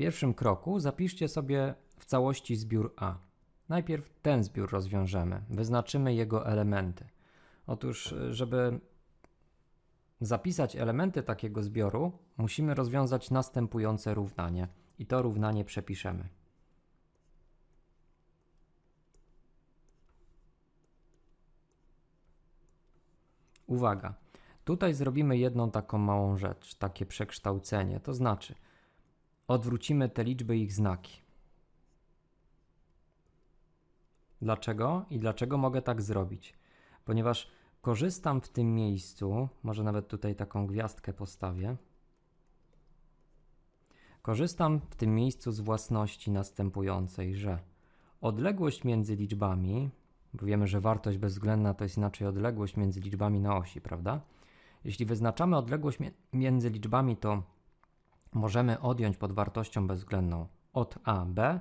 pierwszym kroku zapiszcie sobie w całości zbiór A. Najpierw ten zbiór rozwiążemy, wyznaczymy jego elementy. Otóż, żeby zapisać elementy takiego zbioru, musimy rozwiązać następujące równanie i to równanie przepiszemy. Uwaga, tutaj zrobimy jedną taką małą rzecz, takie przekształcenie, to znaczy odwrócimy te liczby i ich znaki. Dlaczego i dlaczego mogę tak zrobić? Ponieważ korzystam w tym miejscu, może nawet tutaj taką gwiazdkę postawię. Korzystam w tym miejscu z własności następującej, że odległość między liczbami, bo wiemy, że wartość bezwzględna to jest inaczej odległość między liczbami na osi, prawda? Jeśli wyznaczamy odległość między liczbami, to możemy odjąć pod wartością bezwzględną od A B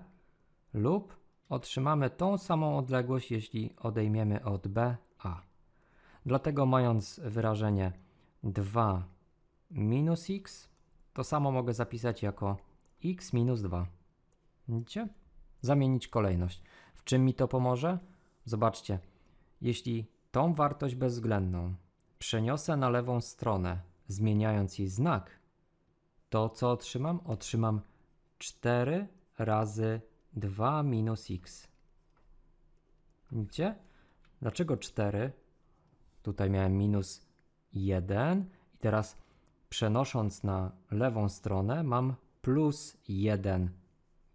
lub otrzymamy tą samą odległość, jeśli odejmiemy od B A. Dlatego mając wyrażenie 2 minus x, to samo mogę zapisać jako x minus 2. Widzicie? Zamienić kolejność. W czym mi to pomoże? Zobaczcie, jeśli tą wartość bezwzględną przeniosę na lewą stronę, zmieniając jej znak, to co otrzymam? Otrzymam 4 razy 2 minus x. Widzicie? Dlaczego 4? Tutaj miałem minus 1 i teraz przenosząc na lewą stronę mam plus 1.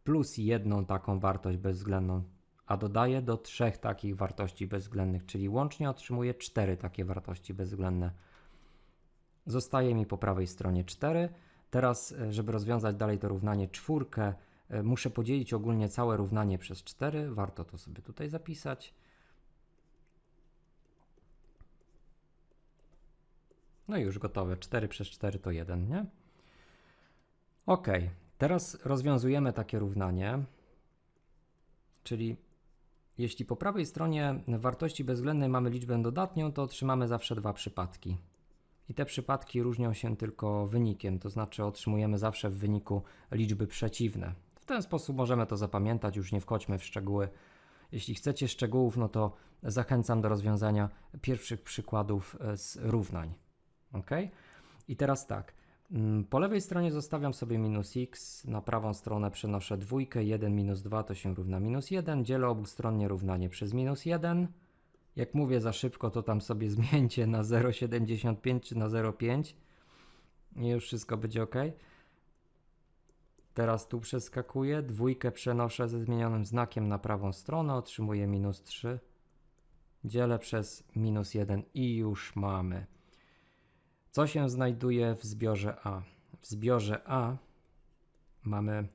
Plus jedną taką wartość bezwzględną, a dodaję do trzech takich wartości bezwzględnych, czyli łącznie otrzymuję 4 takie wartości bezwzględne. Zostaje mi po prawej stronie 4. Teraz, e, żeby rozwiązać dalej to równanie czwórkę, e, muszę podzielić ogólnie całe równanie przez 4. Warto to sobie tutaj zapisać. No i już gotowe. 4 przez 4 to 1, nie? Ok, teraz rozwiązujemy takie równanie. Czyli jeśli po prawej stronie wartości bezwzględnej mamy liczbę dodatnią, to otrzymamy zawsze dwa przypadki. I te przypadki różnią się tylko wynikiem, to znaczy otrzymujemy zawsze w wyniku liczby przeciwne. W ten sposób możemy to zapamiętać, już nie wchodźmy w szczegóły. Jeśli chcecie szczegółów, no to zachęcam do rozwiązania pierwszych przykładów e, z równań. Ok? I teraz tak. mm, Po lewej stronie zostawiam sobie minus x, na prawą stronę przenoszę dwójkę, 1 minus 2 to się równa minus 1, dzielę obustronnie równanie przez minus 1. Jak mówię za szybko, to tam sobie zmieńcie na 0,75 czy na 0,5 i już wszystko będzie ok. Teraz tu przeskakuję, dwójkę przenoszę ze zmienionym znakiem na prawą stronę, otrzymuję minus 3. Dzielę przez minus 1 i już mamy. Co się znajduje w zbiorze A? W zbiorze A mamy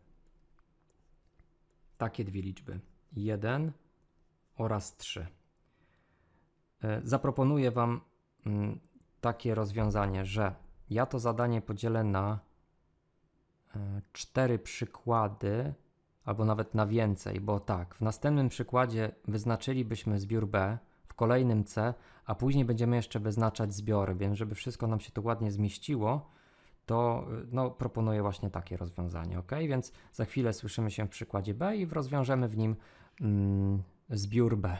takie dwie liczby: 1 oraz 3. E, Zaproponuję Wam mm, takie rozwiązanie, że ja to zadanie podzielę na e, cztery przykłady, albo nawet na więcej, bo tak, w następnym przykładzie wyznaczylibyśmy zbiór B, w kolejnym C, a później będziemy jeszcze wyznaczać zbiory, więc żeby wszystko nam się tu ładnie zmieściło, to y, no, proponuję właśnie takie rozwiązanie, ok? Więc za chwilę słyszymy się w przykładzie B i rozwiążemy w nim mm, zbiór B.